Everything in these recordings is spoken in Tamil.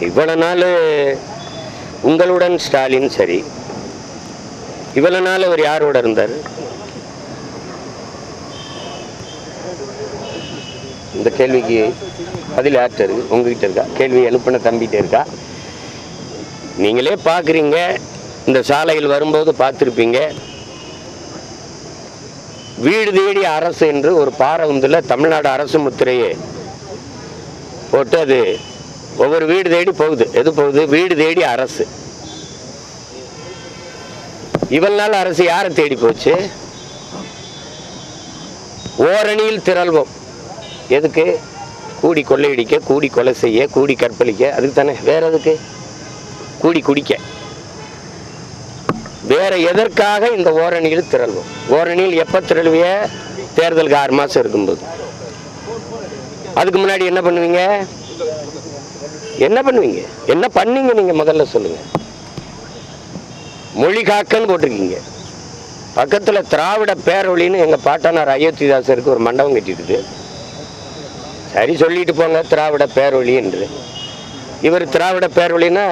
இவ்வளவு நாள் உங்களுடன் ஸ்டாலின் சரி. இவ்வளவு நாள் அவர் யாரோட இருந்தார்? இந்த கேள்விக்கு பதில் யார்கிட்ட இருக்கு? உங்ககிட்ட இருக்கா? கேள்வி எழுப்பின தம்பிகிட்ட இருக்கா? நீங்களே பார்க்குறீங்க இந்த சாலையில் வரும்போது பார்த்துருப்பீங்க. வீடு தேடி அரசு என்று ஒரு பாரவுந்தில் தமிழ்நாடு அரசு முத்திரையே போட்டு அது ஒவ்வொரு வீடு தேடி போகுது. எது போகுது? வீடு தேடி அரசு. இவள் நாள் அரசு யாரை தேடி போச்சு? ஓரணியில் திரள்வோம். எதுக்கு? கூடி கொள்ளையடிக்க கூடி கொலை செய்ய கூடி கற்பழிக்க. அதுக்கு தானே. வேற எதுக்கு? கூடி குடிக்க. வேற எதற்காக இந்த ஓரணியில் திரள்வோம்? ஓரணியில் எப்ப திரள்விய? தேர்தலுக்கு ஆறு மாசம் இருக்கும்போது. அதுக்கு முன்னாடி என்ன பண்ணுவீங்க? என்ன பண்ணுவீங்க? என்ன பண்ணீங்க நீங்க முதல்ல சொல்லுங்க. மொழி காக்கன்னு போட்டிருக்கீங்க. பக்கத்துல திராவிட பேரொழின்னு எங்க பாட்டனார் அயோத்திதாசருக்கு ஒரு மண்டபம் கட்டிட்டுது. சரி சொல்லிட்டு போங்க திராவிட பேரொழி என்று. இவர் திராவிட பேரொழின்னா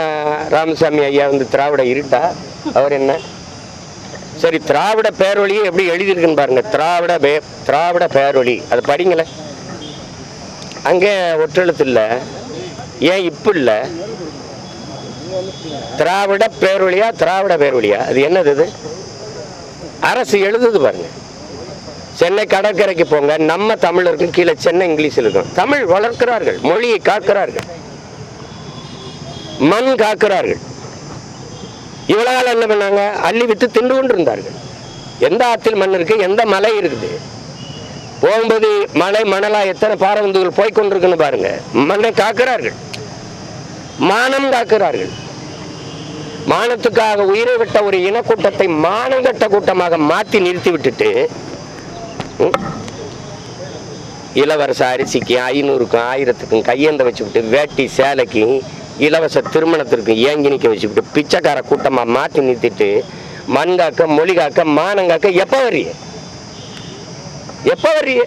ராமசாமி ஐயா வந்து திராவிட இருட்டா? அவர் என்ன? சரி திராவிட பேரொழியை எப்படி எழுதியிருக்குன்னு பாருங்க. திராவிட பே திராவிட பேரொழி. அதை படிங்களேன். அங்கே ஒற்றெழுத்து இல்லை ஏன் இப்போ இல்லை திராவிட பேரொழியா திராவிட பேரொழியா? அது என்னது இது? அரசு எழுதுது பாருங்க. சென்னை கடற்கரைக்கு போங்க நம்ம தமிழ் இருக்கும் கீழே சென்னை இங்கிலீஷ் இருக்கும். தமிழ் வளர்க்கிறார்கள் மொழியை காக்கிறார்கள். மண் காக்கிறார்கள். இவ்வளவு நாள் என்ன பண்ணாங்க? அள்ளி வித்து தின்று கொண்டு இருந்தார்கள் எந்த ஆற்றில் மண் இருக்கு? எந்த மலை இருக்குது? போகும்போது மலை மணலா எத்தனை பாரவந்துகள் போய்கொண்டிருக்குன்னு பாருங்க. மண்ணை காக்கிறார்கள். மானம் காக்கிறார்கள். மானத்துக்காக உயிரை விட்ட ஒரு இனக்கூட்டத்தை மானங்கட்ட கூட்டமாக மாற்றி நிறுத்தி விட்டுட்டு ம், அரிசிக்கும் ஐநூறுக்கும் ஆயிரத்துக்கும் கையேந்த வச்சுக்கிட்டு வேட்டி சேலைக்கு இலவச திருமணத்திற்கு ஏங்கி நிற்க வச்சுக்கிட்டு பிச்சைக்கார கூட்டமாக மாற்றி நிறுத்திட்டு மண் காக்க மொழி காக்க மானம் காக்க எப்போ வர்றீங்க? எப்போ வர்றீங்க?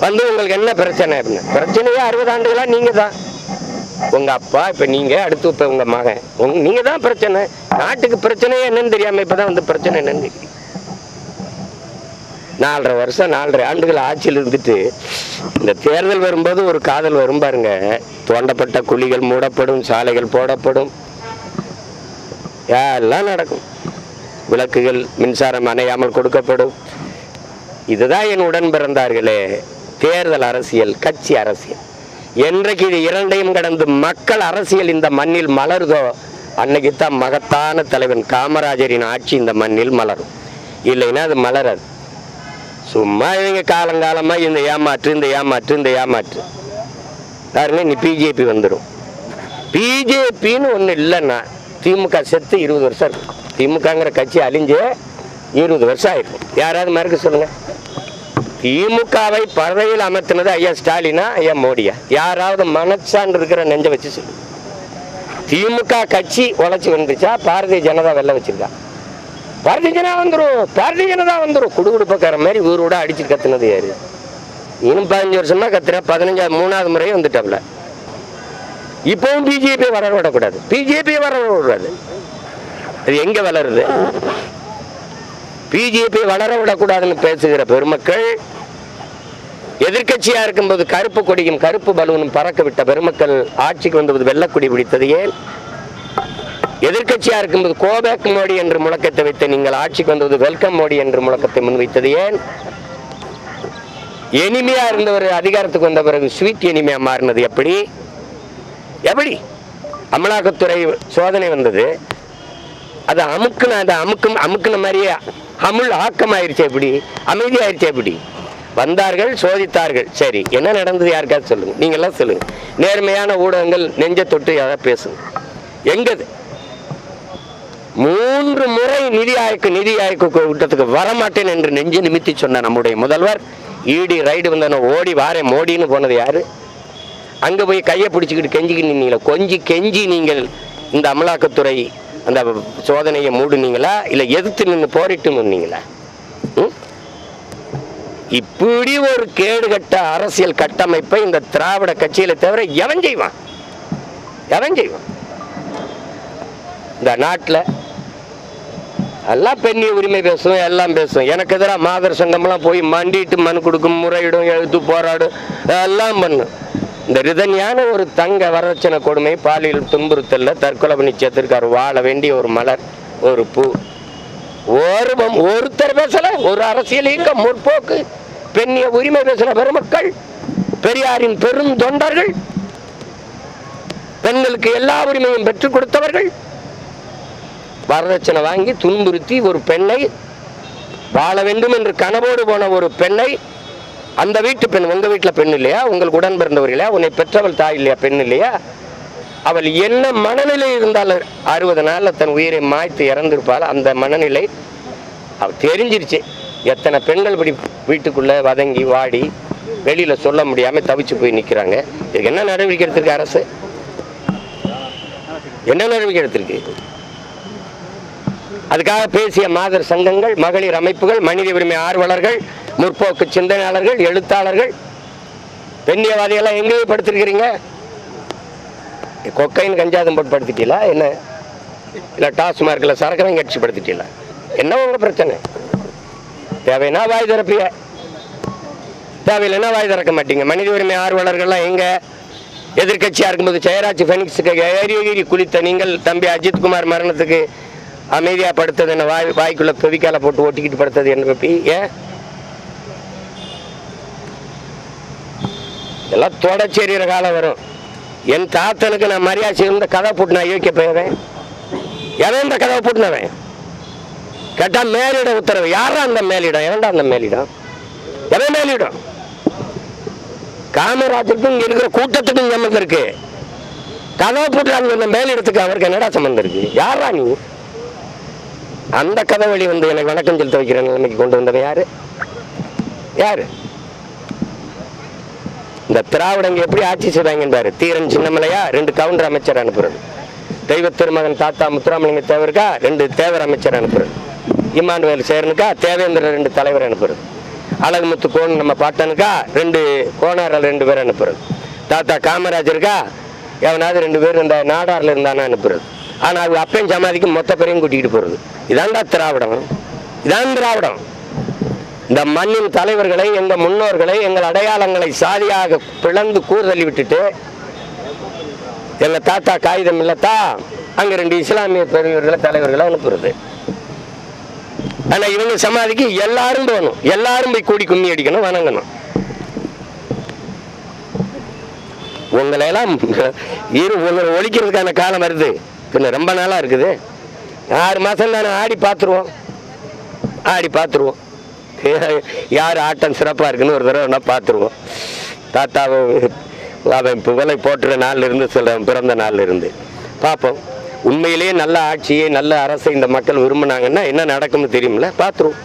வந்து உங்களுக்கு என்ன பிரச்சனை அப்படின்னு? பிரச்சனையே அறுபது ஆண்டுகளாக நீங்கள் தான் உங்கள் அப்பா இப்போ நீங்கள் அடுத்து இப்போ உங்கள் மகன். உங் நீங்கள் தான் பிரச்சனை. நாட்டுக்கு பிரச்சனையே என்னன்னு தெரியாமல் இப்பதான் வந்து பிரச்சனை என்னன்னு நாலரை வருஷம் நாலரை ஆண்டுகள் ஆட்சியில் இருந்துட்டு இந்த தேர்தல் வரும்போது ஒரு காதல் வரும் பாருங்க. தோண்டப்பட்ட குழிகள் மூடப்படும் சாலைகள் போடப்படும். எல்லாம் நடக்கும். விளக்குகள் மின்சாரம் அணையாமல் கொடுக்கப்படும். இதுதான் என் உடன் பிறந்தார்களே. தேர்தல் அரசியல் கட்சி அரசியல். என்றைக்கு இது இரண்டையும் கடந்து மக்கள் அரசியல் இந்த மண்ணில் மலருதோ அன்னைக்கு தான் மகத்தான தலைவன் காமராஜரின் ஆட்சி இந்த மண்ணில் மலரும். இல்லைன்னா அது மலராது. சும்மா இவங்க காலங்காலமாக இந்த ஏமாற்று இந்த ஏமாற்று இந்த ஏமாற்று. பாருங்க நீ பிஜேபி வந்துடும் பிஜேபின்னு ஒன்று இல்லைன்னா திமுக செத்து இருபது வருஷம் இருக்கும். திமுகங்கிற கட்சி அழிஞ்சு இருபது வருஷம் ஆயிருக்கும் யாராவது மறுக்க சொல்லுங்கள் திமுகவை பதவியில் அமர்த்தினது ஐயா ஸ்டாலினா ஐயா மோடியா? யாராவது மனச்சான் இருக்கிற நெஞ்ச வச்சு சொல்லு. திமுக கட்சி உழைச்சி வந்துச்சா பாரதிய ஜனதா வெள்ள வச்சிருக்கா? பாரதிய ஜனதா வந்துடும் பாரதிய ஜனதா வந்துடும் குடுகுடுப்பக்கார மாதிரி ஊரோட அடிச்சு கத்துனது யாரு? இன்னும் பதினஞ்சு வருஷமா கத்துற. பதினஞ்சாவது மூணாவது முறையும் வந்துட்டாப்ல. இப்பவும் பிஜேபி வளர விடக்கூடாது. பிஜேபி வளர விடக்கூடாது. அது எங்க வளருது? பிஜேபி வளர விடக்கூடாதுன்னு பேசுகிற பெருமக்கள் எதிர்கட்சியா இருக்கும்போது கருப்பு கொடியும் கருப்பு பலூனும் பறக்க விட்ட பெருமக்கள் ஆட்சிக்கு வந்தபோது வெள்ளக்கொடி பிடித்தது ஏன்? எதிர்கட்சியா இருக்கும்போது கோபேக் மோடி என்று முழக்கத்தை வைத்து நீங்கள் ஆட்சிக்கு வந்தது வெல்கம் மோடி என்று முழக்கத்தை முன்வைத்தது ஏன்? எளிமையா இருந்தவர் அதிகாரத்துக்கு வந்த பிறகு ஸ்வீட் எளிமையா மாறினது எப்படி? எப்படி? அமலாக்கத்துறை சோதனை வந்தது. அது அமுக்குன அது அமுக்கும் அமுக்குன மாதிரியே அமுல் ஆக்கமாயிருச்சு எப்படி? அமைதியாயிருச்சு எப்படி? வந்தார்கள் சோதித்தார்கள். சரி என்ன நடந்தது யாருக்காவது சொல்லுங்க. நீங்கள்லாம் சொல்லுங்கள் சொல்லுங்க. நேர்மையான ஊடகங்கள் நெஞ்ச தொட்டு யாராவது பேசுங்க எங்கது? மூன்று முறை நிதி ஆய்க்கு நிதி ஆய்க்கு கூட்டத்துக்கு வரமாட்டேன் என்று நெஞ்சு நிமித்தி சொன்ன நம்முடைய முதல்வர் ஈடி ரைடு வந்தன ஓடி வாரேன் மோடின்னு போனது யாரு? அங்கே போய் கையை பிடிச்சிக்கிட்டு கெஞ்சிக்கிட்டு நின்னீங்களா? கொஞ்சி கெஞ்சி நீங்கள் இந்த அமலாக்கத்துறை அந்த சோதனையை மூடுனீங்களா? இல்லை எதிர்த்து நின்று போரிட்டு நின்னீங்களா? இப்படி ஒரு கேடுகட்ட அரசியல் கட்டமைப்பை இந்த திராவிட கட்சியில தவிர எவன் செய்வான்? எவன் செய்வான்? இந்த நாட்டில் எல்லாம் பெண்ணிய உரிமை பேசும் எல்லாம் பேசும். எனக்கு எதிராக மாதர் சங்கம்லாம் போய் மண்டிட்டு மனு கொடுக்கும் முறையிடும் எழுத்து போராடும் எல்லாம் பண்ணும். இந்த ரிதன்யான ஒரு தங்க வரதட்சணை கொடுமை பாலியல் துன்புறுத்தல்ல தற்கொலை பண்ணி சேர்த்திருக்காரு வாழ வேண்டிய ஒரு மலர் ஒரு பூ. ஒரு ஒருத்தர் பேசல ஒரு அரசியல் இயக்கம் முற்போக்கு. பெண்ணிய உரிமை பேசின பெருமக்கள் பெரியாரின் பெரும் தொண்டர்கள் பெண்களுக்கு எல்லா உரிமையும் பெற்றுக் கொடுத்தவர்கள் வரதட்சணை வாங்கி துன்புறுத்தி ஒரு பெண்ணை வாழ வேண்டும் என்று கனவோடு போன ஒரு பெண்ணை அந்த வீட்டு பெண் உங்க வீட்டில் பெண் இல்லையா? உங்களுக்கு உடன் பிறந்தவர் இல்லையா? உன்னை பெற்றவள் தாய் இல்லையா? பெண் இல்லையா? அவள் என்ன மனநிலை இருந்தால் அறுபது நாளில் தன் உயிரை மாய்த்து இறந்திருப்பாள். அந்த மனநிலை அவள் தெரிஞ்சிருச்சு. எத்தனை பெண்கள் இப்படி வீட்டுக்குள்ளே வதங்கி வாடி வெளியில் சொல்ல முடியாமல் தவிச்சு போய் நிற்கிறாங்க இதுக்கு என்ன நடவடிக்கை எடுத்திருக்கு அரசு? என்ன நடவடிக்கை எடுத்திருக்கு? அதுக்காக பேசிய மாதர் சங்கங்கள் மகளிர் அமைப்புகள் மனித உரிமை ஆர்வலர்கள் முற்போக்கு சிந்தனையாளர்கள் எழுத்தாளர்கள் பெண்ணியவாதியெல்லாம் எங்கேயும் படுத்திருக்கிறீங்க? கொக்கைன் கஞ்சாதம் போட்டு படுத்திட்டீங்களா? என்ன? இல்லை டாஸ்மார்க்கில் சரக்கரம் கட்சி படுத்திட்டீங்களா? என்ன உங்கள் பிரச்சனை? தேவைன்னா வாய் திறப்பிய. தேவையில்லைன்னா வாய் திறக்க மாட்டீங்க. மனித உரிமை ஆர்வலர்கள்லாம் எங்க? எதிர்க்கட்சியா இருக்கும்போது ஜெயராஜ் ஃபெனிக்ஸுக்கு ஏறி குளித்த நீங்கள் தம்பி அஜித்குமார் மரணத்துக்கு அமைதியா படுத்தது என்ன? வாய் வாய்க்குள்ள தொவிக்கால போட்டு ஒட்டிக்கிட்டு படுத்தது என்ன பப்பி ஏன் எல்லாம் தொடச்சேரிகிற காலம் வரும். என் தாத்தனுக்கு நான் மரியாதை இருந்த கதை போட்டு நான் யோசிக்க போயவன் எவன் இந்த கதவை போட்டுனவன்? கேட்டா மேலிட உத்தரவு. யாரா அந்த மேலிடம்? ஏண்டா அந்த மேலிடம்? எவன் மேலிடம்? காமராஜருக்கும் இங்கே இருக்கிற கூட்டத்துக்கும் சம்மந்தம் இருக்கு. கதவை போட்டு அந்த மேலிடத்துக்கு அவருக்கு என்னடா சம்மந்தம் இருக்கு? யாரா நீ? அந்த கதை வழி வந்து எனக்கு வணக்கம் செலுத்த வைக்கிற நிலைமைக்கு கொண்டு வந்தவன் யாரு? யாரு? இந்த திராவிடங்க எப்படி ஆட்சி செய்வாங்கன்னு தீரன் சின்னமலையா ரெண்டு கவுண்டர் அமைச்சர் அனுப்புறது. தெய்வ திருமகன் தாத்தா முத்துராமலிங்க தேவருக்கா ரெண்டு தேவர் அமைச்சர் அனுப்புறது. இம்மானுவேல் சேரனுக்கா தேவேந்திர ரெண்டு தலைவர் அனுப்புறது. அழகுமுத்து கோன் நம்ம பாட்டனுக்கா ரெண்டு கோனாரில் ரெண்டு பேர் அனுப்புறது. தாத்தா காமராஜருக்கா எவனாவது ரெண்டு பேர் இந்த நாடாரில் இருந்தானா அனுப்புறது. ஆனால் அது அப்பையும் சமாதிக்கு மொத்த பேரையும் கூட்டிகிட்டு போகிறது இதான்டா திராவிடம். இதான் திராவிடம். இந்த மண்ணின் தலைவர்களை எங்க முன்னோர்களை எங்கள் அடையாளங்களை சாதியாக பிளந்து கூறுதலி விட்டுட்டு எங்கள் தாத்தா காகிதம் இல்லத்தா அங்கே ரெண்டு இஸ்லாமிய பெரியவர்களை தலைவர்களை அனுப்புறது. ஆனா இவங்க சமாதிக்கு எல்லாரும் போகணும். எல்லாரும் போய் கூடி கும்மி அடிக்கணும் வணங்கணும். உங்களை எல்லாம் இரு உங்களை ஒழிக்கிறதுக்கான காலம் வருது. பின்ன ரொம்ப நாளா இருக்குது. ஆறு மாசம் தானே ஆடி பார்த்துருவோம். ஆடி பார்த்துருவோம். யார் ஆட்டம் சிறப்பாக இருக்குன்னு ஒரு தடவை நான் பார்த்துருவோம். தாத்தாவை அவன் புகழை போட்டுற நாள்ல இருந்து சில பிறந்த நாள்ல இருந்து. பார்ப்போம். உண்மையிலேயே நல்ல ஆட்சியை நல்ல அரசை இந்த மக்கள் விரும்பினாங்கன்னா என்ன நடக்கும்னு தெரியுமில்ல பார்த்துருவோம்